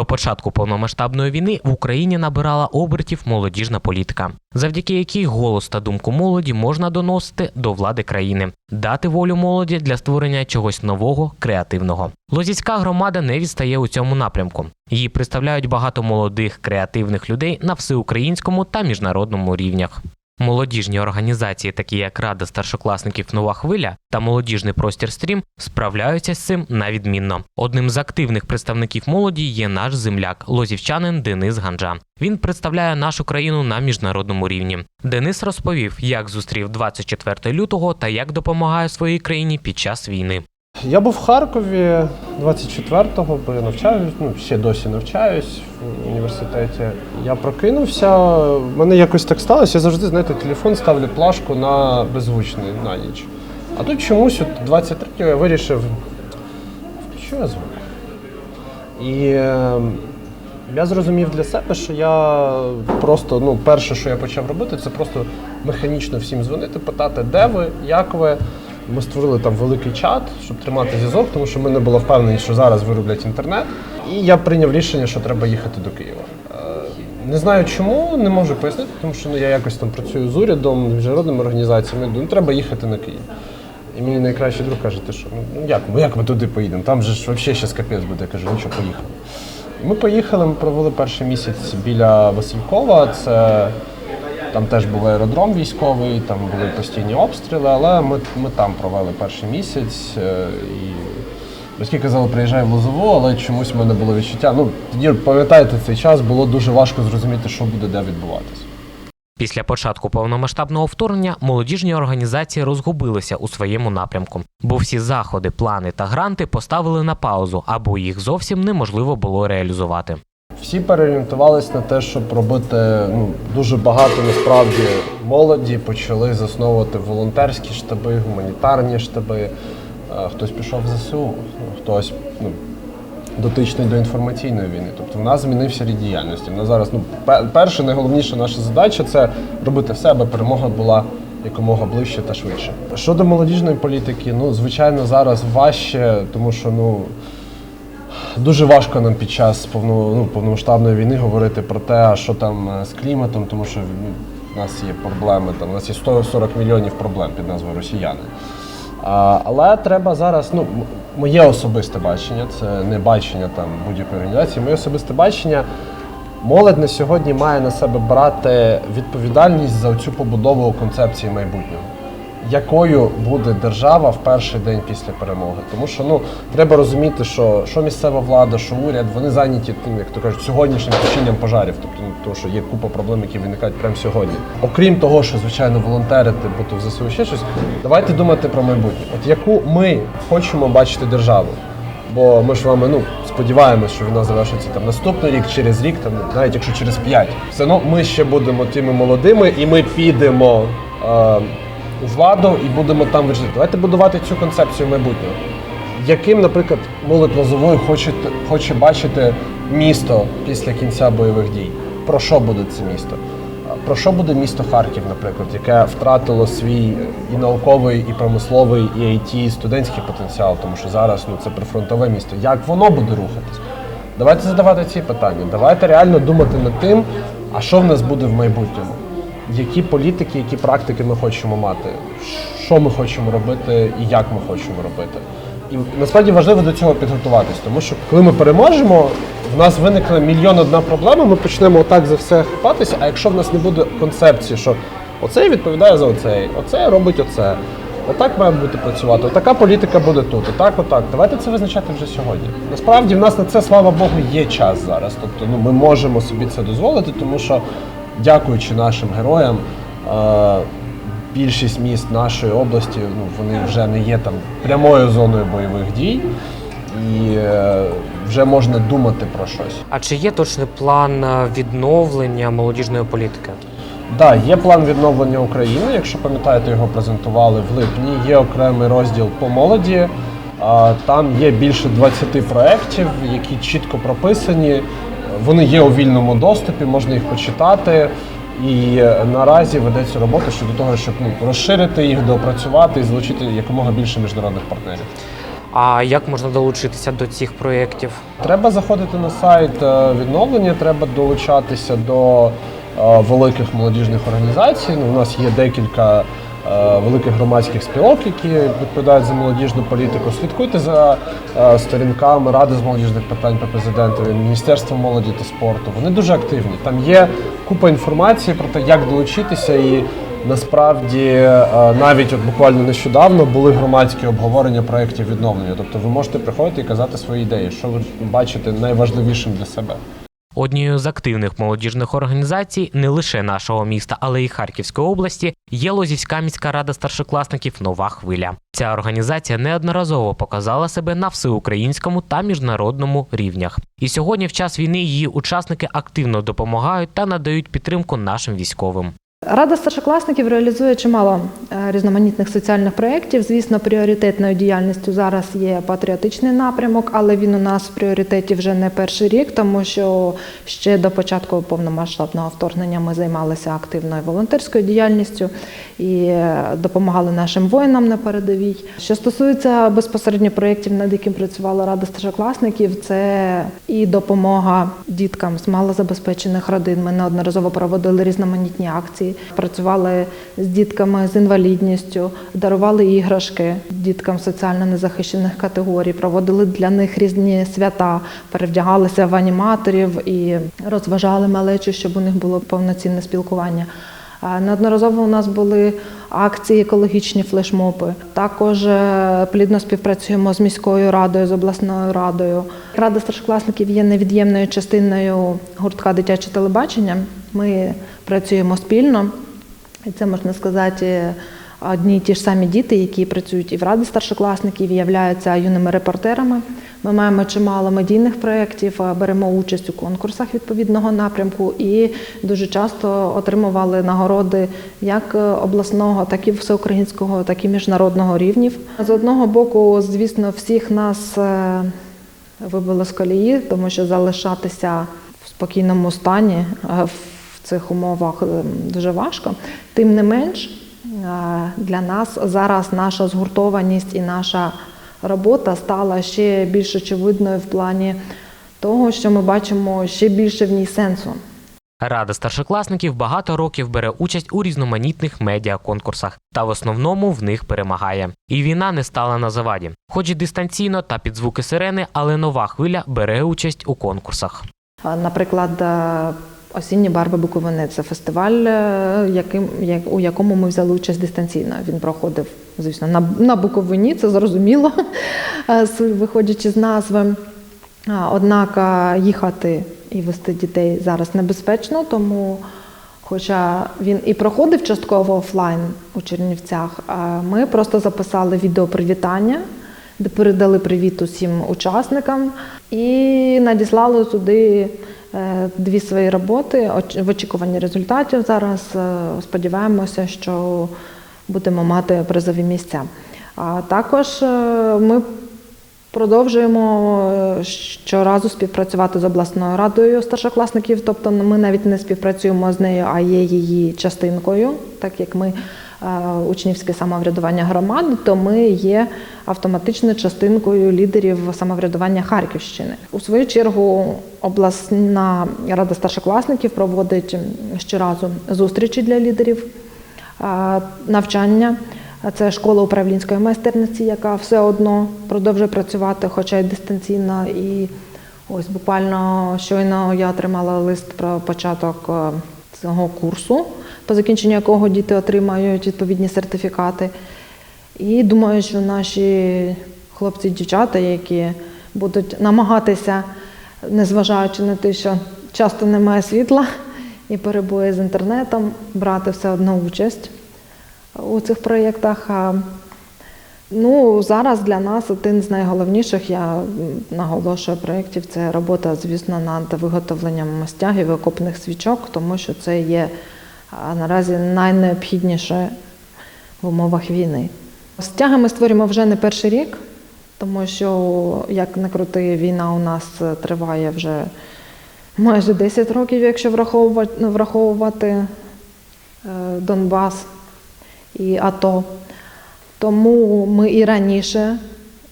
До початку повномасштабної війни в Україні набирала обертів молодіжна політика, завдяки якій голос та думку молоді можна доносити до влади країни, дати волю молоді для створення чогось нового, креативного. Лозівська громада не відстає у цьому напрямку. Її представляють багато молодих креативних людей на всеукраїнському та міжнародному рівнях. Молодіжні організації, такі як Рада старшокласників Нова хвиля та молодіжний простір стрім, справляються з цим на відмінно. Одним з активних представників молоді є наш земляк, лозівчанин Денис Ганджа. Він представляє нашу країну на міжнародному рівні. Денис розповів, як зустрів 24 лютого та як допомагає своїй країні під час війни. Я був в Харкові 24-го, бо я навчаюсь, ну ще досі навчаюсь в університеті. Я прокинувся, в мене якось так сталося. Я завжди, знаєте, телефон ставлю плашку на беззвучний на ніч. А тут чомусь от 23-го я вирішив, включу я звук. І е, я зрозумів для себе, що я просто, ну, перше, що я почав робити, це просто механічно всім дзвонити, питати, де ви, як ви. Ми створили там великий чат, щоб тримати зв'язок, тому що ми не були впевнені, що зараз вироблять інтернет. І я прийняв рішення, що треба їхати до Києва. Е, Не знаю чому, не можу пояснити, тому що ну, я якось там працюю з урядом, міжнародними організаціями. Думаю, ну, треба їхати на Київ. І мій найкращий друг каже, ти що, ну як, ну як ми туди поїдемо? Там же ж взагалі ще капець буде. Я кажу, ну що, поїхали. Ми поїхали, ми провели перший місяць біля Василькова. Це там теж був аеродром військовий, там були постійні обстріли, але ми, ми там провели перший місяць. е, І батьки казали, приїжджай в Лозову, але чомусь в мене було відчуття. Ну, тоді пам'ятаєте, цей час було дуже важко зрозуміти, що буде де відбуватися. Після початку повномасштабного вторгнення молодіжні організації розгубилися у своєму напрямку, бо всі заходи, плани та гранти поставили на паузу, або їх зовсім неможливо було реалізувати. Всі переорієнтувалися на те, щоб робити ну, дуже багато насправді молоді, почали засновувати волонтерські штаби, гуманітарні штаби. Е, Хтось пішов в ЗСУ, хтось ну, дотичний до інформаційної війни. Тобто в нас змінився рід діяльності. В нас зараз ну, пе- перша, найголовніша наша задача це робити все, аби перемога була якомога ближче та швидше. Щодо молодіжної політики, ну звичайно, зараз важче, тому що ну. Дуже важко нам під час повно, ну, повномасштабної війни говорити про те, що там е, з кліматом, тому що ну, в нас є проблеми, там, у нас є 140 мільйонів проблем під назвою Росіяни. А, але треба зараз, ну, моє особисте бачення, це не бачення там будь-якої організації, моє особисте бачення. Молодь на сьогодні має на себе брати відповідальність за цю побудову концепції майбутнього якою буде держава в перший день після перемоги. Тому що ну треба розуміти, що, що місцева влада, що уряд, вони зайняті тим, як то кажуть, сьогоднішнім тушінням пожарів, тобто ну, тому що є купа проблем, які виникають прямо сьогодні. Окрім того, що звичайно волонтерити, бути в ЗСУ ще щось, давайте думати про майбутнє. От яку ми хочемо бачити державу. Бо ми ж вами ну сподіваємось, що війна завершиться там наступний рік, через рік, там навіть якщо через п'ять. Все одно ми ще будемо тими молодими, і ми підемо е, у владу і будемо там вирішити. Давайте будувати цю концепцію майбутнього. Яким, наприклад, молодь Лозової хоче, хоче бачити місто після кінця бойових дій? Про що буде це місто? Про що буде місто Харків, наприклад, яке втратило свій і науковий, і промисловий, і IT, і студентський потенціал, тому що зараз ну, це прифронтове місто. Як воно буде рухатись? Давайте задавати ці питання. Давайте реально думати над тим, а що в нас буде в майбутньому. Які політики, які практики ми хочемо мати, що ми хочемо робити і як ми хочемо робити. І насправді важливо до цього підготуватись, тому що коли ми переможемо, в нас виникне мільйон одна проблема, ми почнемо отак за все хапатися, а якщо в нас не буде концепції, що оцей відповідає за оцей, оцей робить оце, отак має бути працювати, отака політика буде тут, отак, отак. Давайте це визначати вже сьогодні. Насправді в нас на це, слава Богу, є час зараз. Тобто ну, ми можемо собі це дозволити, тому що дякуючи нашим героям, е, більшість міст нашої області ну, вони вже не є там прямою зоною бойових дій, і е, вже можна думати про щось. А чи є точний план е, відновлення молодіжної політики? Так, є план відновлення України. Якщо пам'ятаєте, його презентували в липні. Є окремий розділ по молоді. Там є більше 20 проєктів, які чітко прописані. Вони є у вільному доступі, можна їх почитати. І е, наразі ведеться робота щодо того, щоб ну, розширити їх, доопрацювати і залучити якомога більше міжнародних партнерів. А як можна долучитися до цих проєктів? Треба заходити на сайт е, відновлення, треба долучатися до е, великих молодіжних організацій. Ну, у нас є декілька великих громадських спілок, які відповідають за молодіжну політику. Слідкуйте за е, сторінками Ради з молодіжних питань при президентові, Міністерства молоді та спорту. Вони дуже активні. Там є купа інформації про те, як долучитися і. Насправді, е, навіть от буквально нещодавно були громадські обговорення проєктів відновлення. Тобто ви можете приходити і казати свої ідеї, що ви бачите найважливішим для себе. Однією з активних молодіжних організацій не лише нашого міста, але й Харківської області є Лозівська міська рада старшокласників Нова хвиля. Ця організація неодноразово показала себе на всеукраїнському та міжнародному рівнях. І сьогодні, в час війни, її учасники активно допомагають та надають підтримку нашим військовим. Рада старшокласників реалізує чимало е, різноманітних соціальних проєктів. Звісно, пріоритетною діяльністю зараз є патріотичний напрямок, але він у нас в пріоритеті вже не перший рік, тому що ще до початку повномасштабного вторгнення ми займалися активною волонтерською діяльністю і е, допомагали нашим воїнам на передовій. Що стосується безпосередньо проєктів, над яким працювала Рада старшокласників, це і допомога діткам з малозабезпечених родин. Ми неодноразово проводили різноманітні акції, працювали з дітками з інвалідністю, дарували іграшки діткам соціально незахищених категорій, проводили для них різні свята, перевдягалися в аніматорів і розважали малечу, щоб у них було повноцінне спілкування. Неодноразово у нас були акції екологічні флешмоби. Також е, плідно співпрацюємо з міською радою, з обласною радою. Рада старшокласників є невід'ємною частиною гуртка дитяче телебачення. Ми працюємо спільно, і це можна сказати. Одні й ті ж самі діти, які працюють і в раді старшокласників, і являються юними репортерами. Ми маємо чимало медійних проєктів, беремо участь у конкурсах відповідного напрямку і дуже часто отримували нагороди як е, обласного, так і всеукраїнського, так і міжнародного рівнів. З одного боку, звісно, всіх нас е, вибило з колії, тому що залишатися в спокійному стані е, в цих умовах е, дуже важко. Тим не менш, для нас зараз наша згуртованість і наша робота стала ще більш очевидною в плані того, що ми бачимо ще більше в ній сенсу. Рада старшокласників багато років бере участь у різноманітних медіаконкурсах та в основному в них перемагає. І війна не стала на заваді. Хоч і дистанційно та під звуки сирени, але нова хвиля бере участь у конкурсах. Наприклад, е, осінні барви Буковини це фестиваль, е, яким, як- у якому ми взяли участь дистанційно. Він проходив, звісно, на, на Буковині, це зрозуміло, е, виходячи з назви. Однак е, їхати і вести дітей зараз небезпечно, тому, хоча він і проходив частково офлайн у Чернівцях, ми просто записали відео привітання, передали привіт усім учасникам і надіслали туди е, дві свої роботи в очікуванні результатів. Зараз е, сподіваємося, що будемо мати призові місця. А також е, ми Продовжуємо щоразу співпрацювати з обласною радою старшокласників. Тобто ми навіть не співпрацюємо з нею, а є її частинкою, так як ми учнівське самоврядування громади, то ми є автоматично частинкою лідерів самоврядування Харківщини. У свою чергу обласна рада старшокласників проводить щоразу зустрічі для лідерів навчання. Це школа управлінської майстерності, яка все одно продовжує працювати, хоча й дистанційно. І ось буквально щойно я отримала лист про початок е, цього курсу, по закінченню якого діти отримають відповідні сертифікати. І думаю, що наші хлопці і дівчата, які будуть намагатися, незважаючи на те, що часто немає світла і перебої з інтернетом, брати все одно участь у цих проєктах. Ну, зараз для нас один з найголовніших, я наголошую проєктів, це робота, звісно, над виготовленням стягів і окопних свічок, тому що це є а, наразі найнеобхідніше в умовах війни. Стяги ми створюємо вже не перший рік, тому що, як не крути, війна у нас триває вже майже 10 років, якщо враховувати, ну, враховувати е, Донбас і АТО. Тому ми і раніше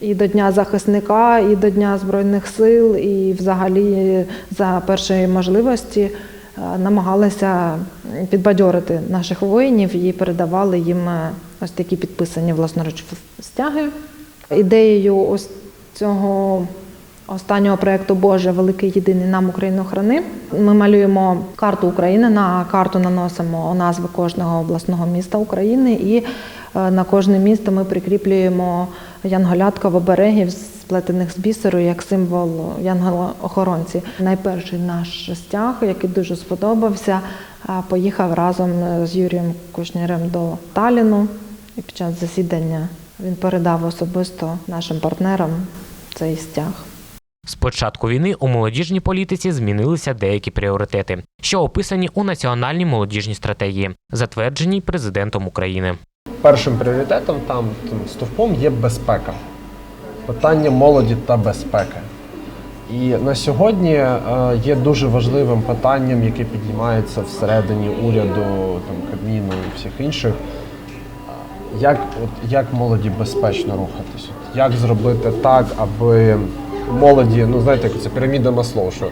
і до Дня захисника, і до Дня Збройних сил, і взагалі за першої можливості намагалися підбадьорити наших воїнів і передавали їм е, ось такі підписані власноруч стяги. Ідеєю ось цього останнього проєкту Боже Великий єдиний нам Україну храни. Ми малюємо карту України. На карту наносимо назви кожного обласного міста України, і е, на кожне місто ми прикріплюємо янголятка в оберегів сплетених з бісеру як символ янгола-охоронці. Найперший наш стяг, який дуже сподобався, е, поїхав разом з Юрієм Кушнірем до Таліну. І під час засідання він передав особисто нашим партнерам цей стяг. З початку війни у молодіжній політиці змінилися деякі пріоритети, що описані у національній молодіжній стратегії, затвердженій президентом України. Першим пріоритетом там, там стовпом є безпека. Питання молоді та безпеки. І на сьогодні е, є дуже важливим питанням, яке піднімається всередині уряду, там, Кабміну і всіх інших. Як, от, як молоді безпечно рухатись? От Як зробити так, аби молоді, ну знаєте, це піраміда Маслоу, що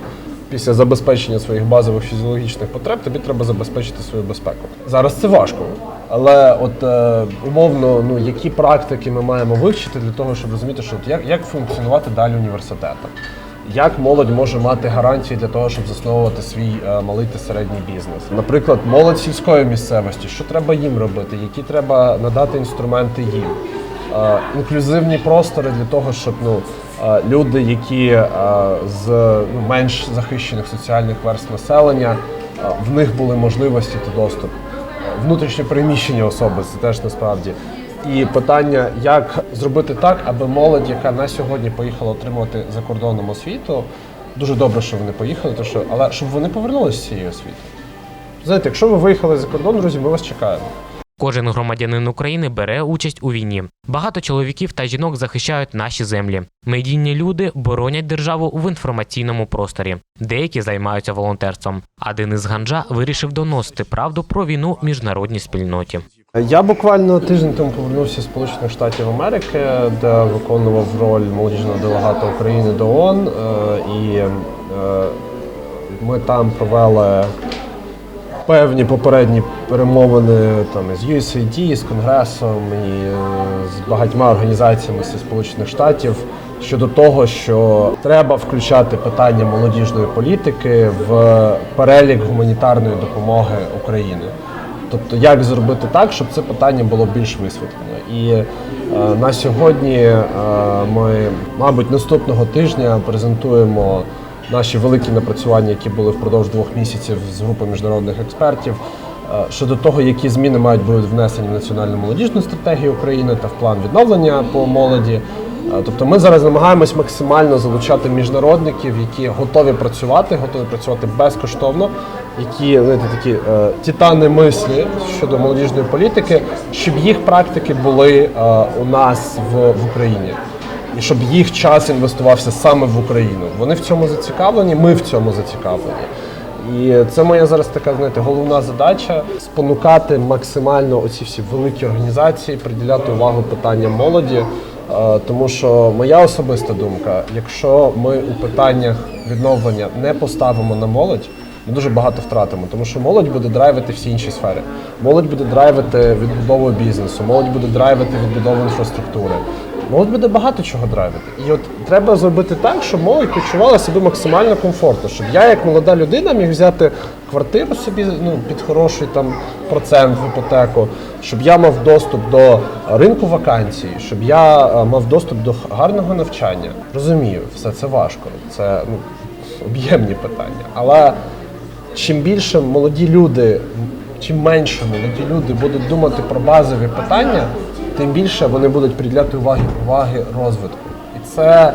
після забезпечення своїх базових фізіологічних потреб тобі треба забезпечити свою безпеку. Зараз це важко, але от е, умовно, ну які практики ми маємо вивчити для того, щоб розуміти, що от як, як функціонувати далі університетом. Як молодь може мати гарантії для того, щоб засновувати свій е, малий та середній бізнес? Наприклад, молодь сільської місцевості, що треба їм робити, які треба надати інструменти їм, Е, інклюзивні простори для того, щоб ну, е, люди, які е, з ну, менш захищених соціальних верств населення, е, в них були можливості та доступ. Внутрішнє переміщення особи це теж насправді. І питання, як зробити так, аби молодь, яка на сьогодні поїхала отримувати за кордоном освіту, дуже добре, що вони поїхали, то що, але щоб вони повернулися з цієї освіти. Знаєте, якщо ви виїхали за кордон, друзі, ми вас чекаємо. Кожен громадянин України бере участь у війні. Багато чоловіків та жінок захищають наші землі. Медійні люди боронять державу в інформаційному просторі. Деякі займаються волонтерством. А Денис Ганджа вирішив доносити правду про війну міжнародній спільноті. Я буквально тиждень тому повернувся з Сполучених Штатів Америки, де виконував роль молодіжного делегата України до ООН. е, І е, ми там провели певні попередні перемовини там з USAID, з Конгресом і е, з багатьма організаціями зі Сполучених Штатів щодо того, що треба включати питання молодіжної політики в перелік гуманітарної допомоги України. Тобто, як зробити так, щоб це питання було більш висвітлене. І е, на сьогодні е, ми, мабуть, наступного тижня презентуємо наші великі напрацювання, які були впродовж двох місяців з групою міжнародних експертів. е, Щодо того, які зміни мають бути внесені в національну молодіжну стратегію України та в план відновлення по молоді. Е, Тобто ми зараз намагаємось максимально залучати міжнародників, які готові працювати, готові працювати безкоштовно, які знаєте, такі е, титани мислі щодо молодіжної політики, щоб їх практики були е, у нас в, в Україні. І щоб їх час інвестувався саме в Україну. Вони в цьому зацікавлені, ми в цьому зацікавлені. І це моя зараз така, знаєте, головна задача спонукати максимально оці всі великі організації, приділяти увагу питанням молоді. Е, Тому що моя особиста думка, якщо ми у питаннях відновлення не поставимо на молодь, ми дуже багато втратимо, тому що молодь буде драйвити всі інші сфери. Молодь буде драйвити відбудову бізнесу, молодь буде драйвити відбудову інфраструктури. Молодь буде багато чого драйвити. І от треба зробити так, щоб молодь почувала себе максимально комфортно, щоб я, як молода людина, міг взяти квартиру собі ну, під хороший там процент в іпотеку, щоб я мав доступ до ринку вакансій, щоб я е, мав доступ до гарного навчання. Розумію, все це важко, це ну, об'ємні питання. Але чим більше молоді люди, чим менше молоді люди будуть думати про базові питання, тим більше вони будуть приділяти уваги, уваги розвитку. І це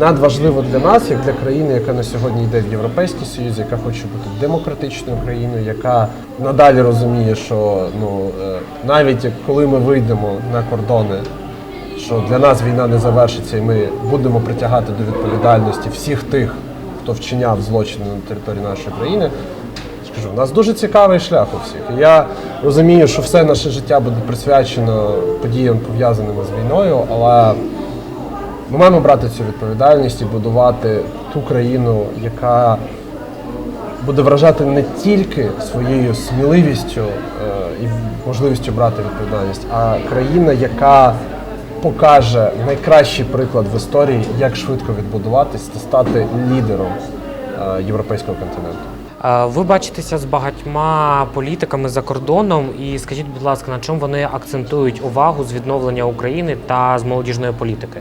надважливо для нас, як для країни, яка на сьогодні йде в Європейський Союз, яка хоче бути демократичною країною, яка надалі розуміє, що ну е, навіть коли ми вийдемо на кордони що для нас війна не завершиться, і ми будемо притягати до відповідальності всіх тих, хто вчиняв злочини на території нашої країни. Скажу, у нас дуже цікавий шлях у всіх. Я розумію, що все наше життя буде присвячено подіям пов'язаними з війною, але Ми маємо брати цю відповідальність і будувати ту країну, яка буде вражати не тільки своєю сміливістю е, і можливістю брати відповідальність, а країна, яка покаже найкращий приклад в історії, як швидко відбудуватись та стати лідером е, європейського континенту. Ви бачитеся з багатьма політиками за кордоном, і скажіть, будь ласка, на чому вони акцентують увагу з відновлення України та з молодіжної політики?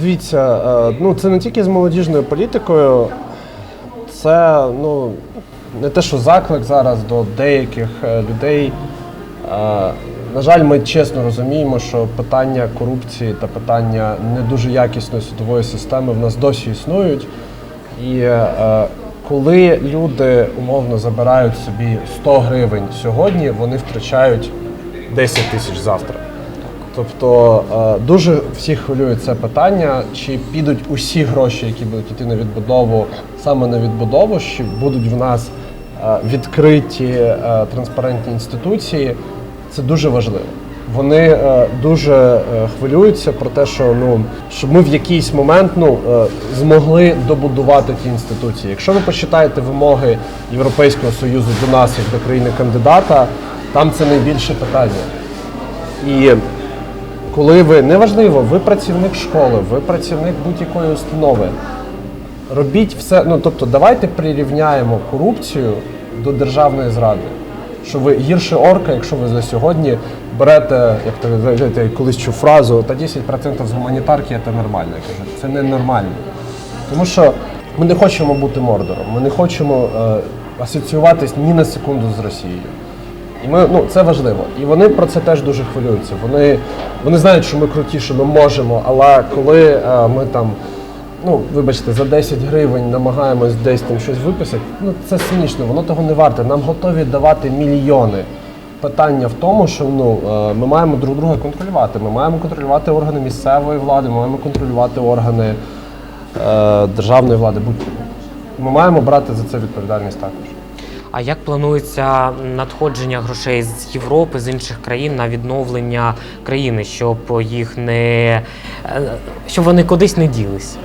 Дивіться, е, ну це не тільки з молодіжною політикою, це ну не те, що заклик зараз до деяких е, людей. Е, На жаль, ми чесно розуміємо, що питання корупції та питання не дуже якісної судової системи в нас досі існують. І коли люди умовно забирають собі 100 гривень сьогодні, вони втрачають 10 тисяч завтра. Тобто е, дуже всіх хвилює це питання, чи підуть усі гроші, які будуть йти на відбудову, саме на відбудову, чи будуть в нас е, відкриті е, транспарентні інституції. Це дуже важливо. Вони е, дуже е, хвилюються про те, що ну щоб ми в якийсь момент ну е, змогли добудувати ті інституції. Якщо ви почитаєте вимоги Європейського союзу до нас, як до країни кандидата, там це найбільше питання. І коли ви неважливо, ви працівник школи, ви працівник будь-якої установи. Робіть все, ну тобто, давайте прирівняємо корупцію до державної зради. Що ви гірше орка, якщо ви за сьогодні берете, як то знаєте, колись чув фразу, та 10% з гуманітарки це нормально. Я кажу, це не нормально. Тому що ми не хочемо бути мордором, ми не хочемо е, асоціюватись ні на секунду з Росією. І ми, ну, це важливо. І вони про це теж дуже хвилюються. Вони, вони знають, що ми круті, що ми можемо, але коли е, ми там, ну, вибачте, за 10 гривень намагаємось десь там щось виписати, ну це смішно, воно того не варте. Нам готові давати мільйони. Питання в тому, що ну, е, ми маємо друг друга контролювати. Ми маємо контролювати органи місцевої влади, ми маємо контролювати органи е, державної влади. Ми маємо брати за це відповідальність також. А як планується надходження грошей з Європи, з інших країн на відновлення країни, щоб їх не е, щоб вони кудись не ділись?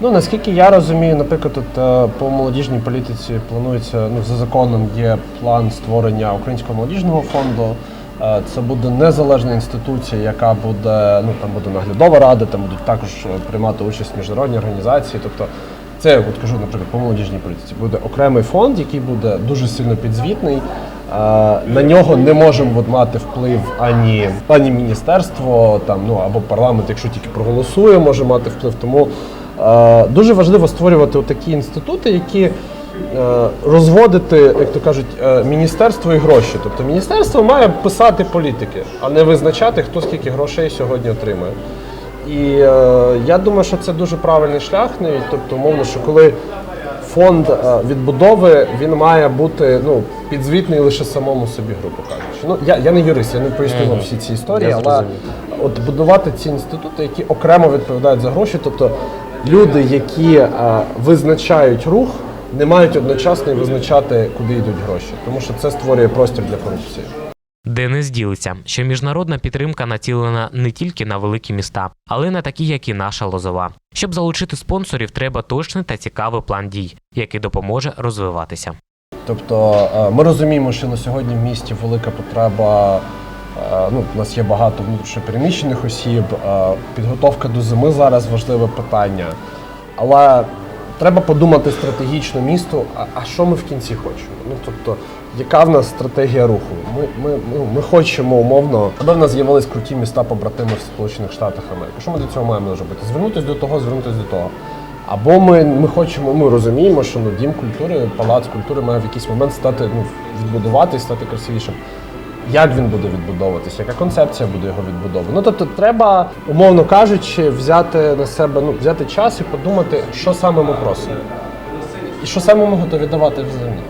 Ну наскільки я розумію, наприклад, от, е, по молодіжній політиці планується ну за законом є план створення українського молодіжного фонду. Е, Це буде незалежна інституція, яка буде ну там буде наглядова рада, там будуть також е, приймати участь міжнародні організації. Тобто, це от кажу, наприклад, по молодіжній політиці буде окремий фонд, який буде дуже сильно підзвітний. На нього не можемо мати вплив ані ані міністерство, там ну або парламент, якщо тільки проголосує, може мати вплив. Тому дуже важливо створювати такі інститути, які е, розводити, як то кажуть, е, міністерство і гроші. Тобто міністерство має писати політики, а не визначати, хто скільки грошей сьогодні отримує. І е, я думаю, що це дуже правильний шлях, навіть тобто, умовно, що коли фонд е, відбудови він має бути ну, підзвітний лише самому собі, грубо кажучи. Ну я, я не юрист, я не поясню вам всі ці історії, Я але от будувати ці інститути, які окремо відповідають за гроші, тобто люди, які е, визначають рух, не мають одночасно і визначати, куди йдуть гроші, тому що це створює простір для корупції. Денис ділиться, що міжнародна підтримка націлена не тільки на великі міста, але й на такі, як і наша Лозова. Щоб залучити спонсорів, треба точний та цікавий план дій, який допоможе розвиватися. Тобто е, ми розуміємо, що на сьогодні в місті велика потреба. Е, Ну, у нас є багато внутрішньопереміщених осіб. е, Підготовка до зими зараз важливе питання. Але треба подумати стратегічно місту, а, що ми в кінці хочемо? Ну тобто, яка в нас стратегія руху? Ми, ми, ну, ми хочемо умовно, аби в нас з'явились круті міста побратими в Сполучених Штатах Америки. Що ми до цього маємо зробити? Звернутися до того, звернутися до того. Або ми, ми хочемо, ми розуміємо, що ну, дім культури, палац культури має в якийсь момент стати, ну, відбудуватись, стати красивішим. Як він буде відбудовуватись, яка концепція буде його відбудови? Ну тобто, треба, умовно кажучи, взяти на себе, ну, взяти час і подумати, що саме ми просимо. І що саме ми готові давати взамін.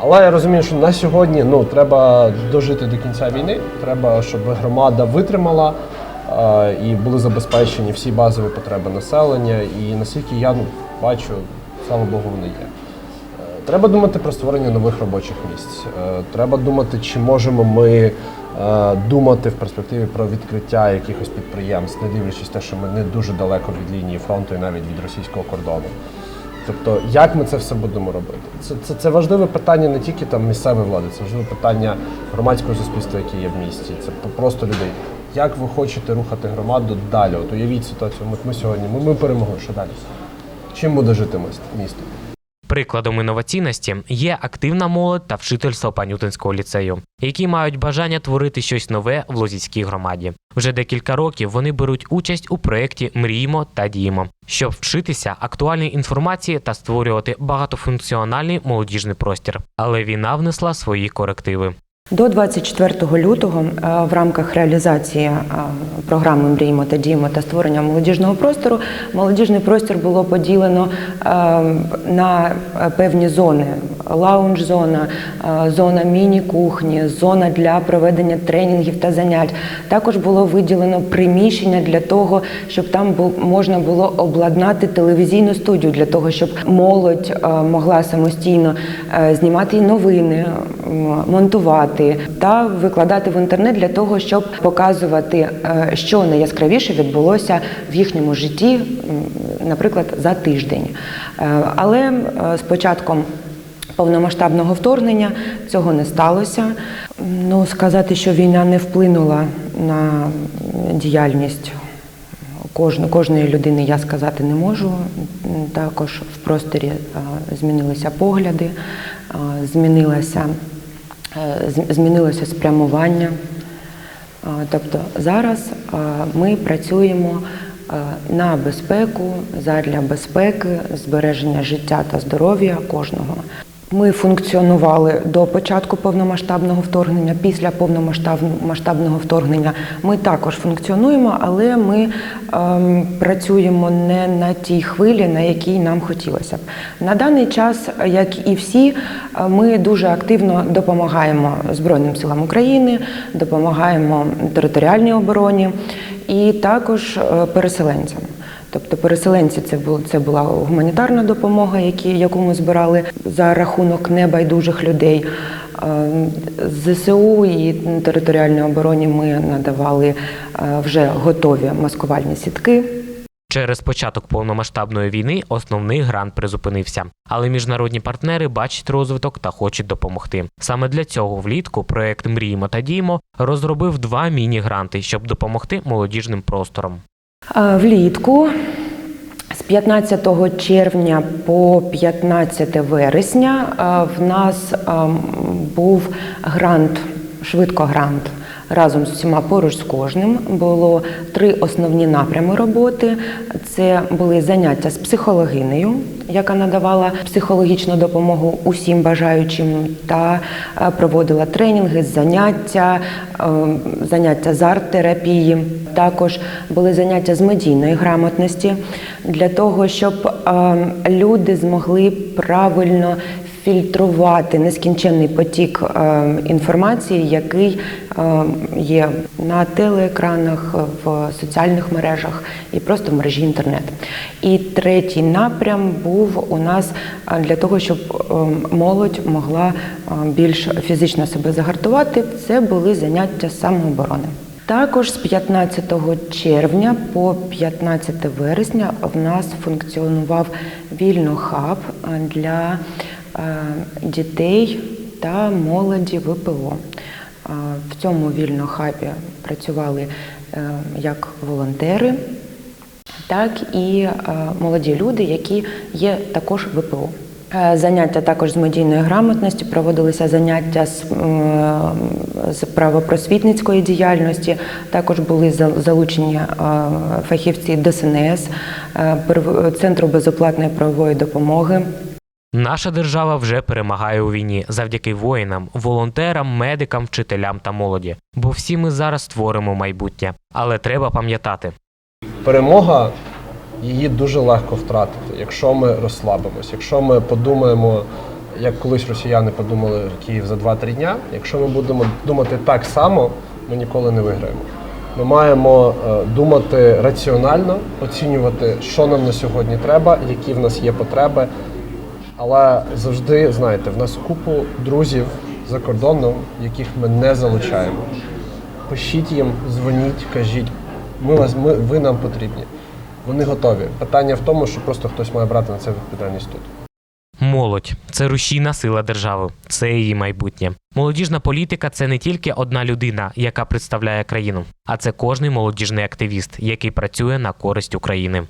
Але я розумію, що на сьогодні ну, треба дожити до кінця війни. Треба, щоб громада витримала і були забезпечені всі базові потреби населення. І наскільки я ну, бачу, слава Богу, вони є. Треба думати про створення нових робочих місць. Е, Треба думати, чи можемо ми е, думати в перспективі про відкриття якихось підприємств, не дивлячись те, що ми не дуже далеко від лінії фронту і навіть від російського кордону. Тобто, як ми це все будемо робити? Це, це, це важливе питання не тільки там місцевої влади, це важливе питання громадського суспільства, яке є в місті. Це просто людей. Як ви хочете рухати громаду далі? От уявіть ситуацію. От ми сьогодні ми, ми перемогли. Що далі? Чим буде жити міст- місто? Прикладом інноваційності є активна молодь та вчительство Панютинського ліцею, які мають бажання творити щось нове в Лозівській громаді. Вже декілька років вони беруть участь у проєкті Мріємо та діємо, щоб вчитися актуальній інформації та створювати багатофункціональний молодіжний простір. Але війна внесла свої корективи. До 24 лютого е, в рамках реалізації е, програми Мріємо та діємо та створення молодіжного простору молодіжний простір було поділено е, на певні зони: лаунж-зона, зона міні-кухні, зона для проведення тренінгів та занять. Також було виділено приміщення для того, щоб там можна було обладнати телевізійну студію для того, щоб молодь могла самостійно знімати новини, м, монтувати та викладати в інтернет для того, щоб показувати, е, що найяскравіше відбулося в їхньому житті, наприклад, за тиждень. Е, Але е, з початком повномасштабного вторгнення цього не сталося. Ну, сказати, що війна не вплинула на діяльність кожної, людини я сказати не можу. Також в просторі змінилися погляди, е, змінилося, е, змінилося спрямування. Е, Тобто зараз е, ми працюємо на безпеку, задля безпеки, збереження життя та здоров'я кожного. Ми функціонували до початку повномасштабного вторгнення. Після повномасштабного вторгнення ми також функціонуємо, але ми ем, працюємо не на тій хвилі, на якій нам хотілося б. На даний час, як і всі, ми дуже активно допомагаємо Збройним силам України, допомагаємо територіальній обороні і також е, переселенцям. Тобто переселенці це була це була гуманітарна допомога, які, яку ми збирали за рахунок небайдужих людей. ЗСУ і територіальній обороні ми надавали вже готові маскувальні сітки. Через початок повномасштабної війни основний грант призупинився, але міжнародні партнери бачать розвиток та хочуть допомогти. Саме для цього влітку проект Мріємо та діємо розробив два міні-гранти, щоб допомогти молодіжним просторам. Влітку з 15 червня по 15 вересня в нас був грант, швидкогрант. Разом з усіма поруч з кожним було три основні напрями роботи. Це були заняття з психологинею, яка надавала психологічну допомогу усім бажаючим, та е, проводила тренінги, заняття, е, заняття з арт-терапії. Також були заняття з медійної грамотності для того, щоб е, люди змогли правильно фільтрувати нескінченний потік е, інформації, який е, є на телеекранах, в соціальних мережах і просто в мережі інтернет. І третій напрям був у нас е, для того, щоб е, молодь могла е, більш фізично себе загартувати. Це були заняття самооборони. Також з 15 червня по 15 вересня в нас функціонував вільно-хаб е, для дітей та молоді ВПО. Е, В цьому вільно-хабі працювали е, як волонтери, так і е, молоді люди, які є також ВПО. Е, Заняття також з медійної грамотності проводилися заняття з, з правопросвітницької діяльності. Також були залучені е, фахівці ДСНС, е, Центру безоплатної правової допомоги. Наша держава вже перемагає у війні завдяки воїнам, волонтерам, медикам, вчителям та молоді. Бо всі ми зараз створимо майбутнє. Але треба пам'ятати, Перемога її дуже легко втратити, якщо ми розслабимось, якщо ми подумаємо, як колись росіяни подумали Київ за 2-3 дня. Якщо ми будемо думати так само, ми ніколи не виграємо. Ми маємо е, думати раціонально, оцінювати, що нам на сьогодні треба, які в нас є потреби, Але завжди, знаєте, в нас купу друзів за кордоном, яких ми не залучаємо. Пишіть їм, дзвоніть, кажіть, ми вас, ми, ви нам потрібні. Вони готові. Питання в тому, що просто хтось має брати на це відповідальність тут. Молодь це рушійна сила держави, це її майбутнє. Молодіжна політика це не тільки одна людина, яка представляє країну, а це кожний молодіжний активіст, який працює на користь України.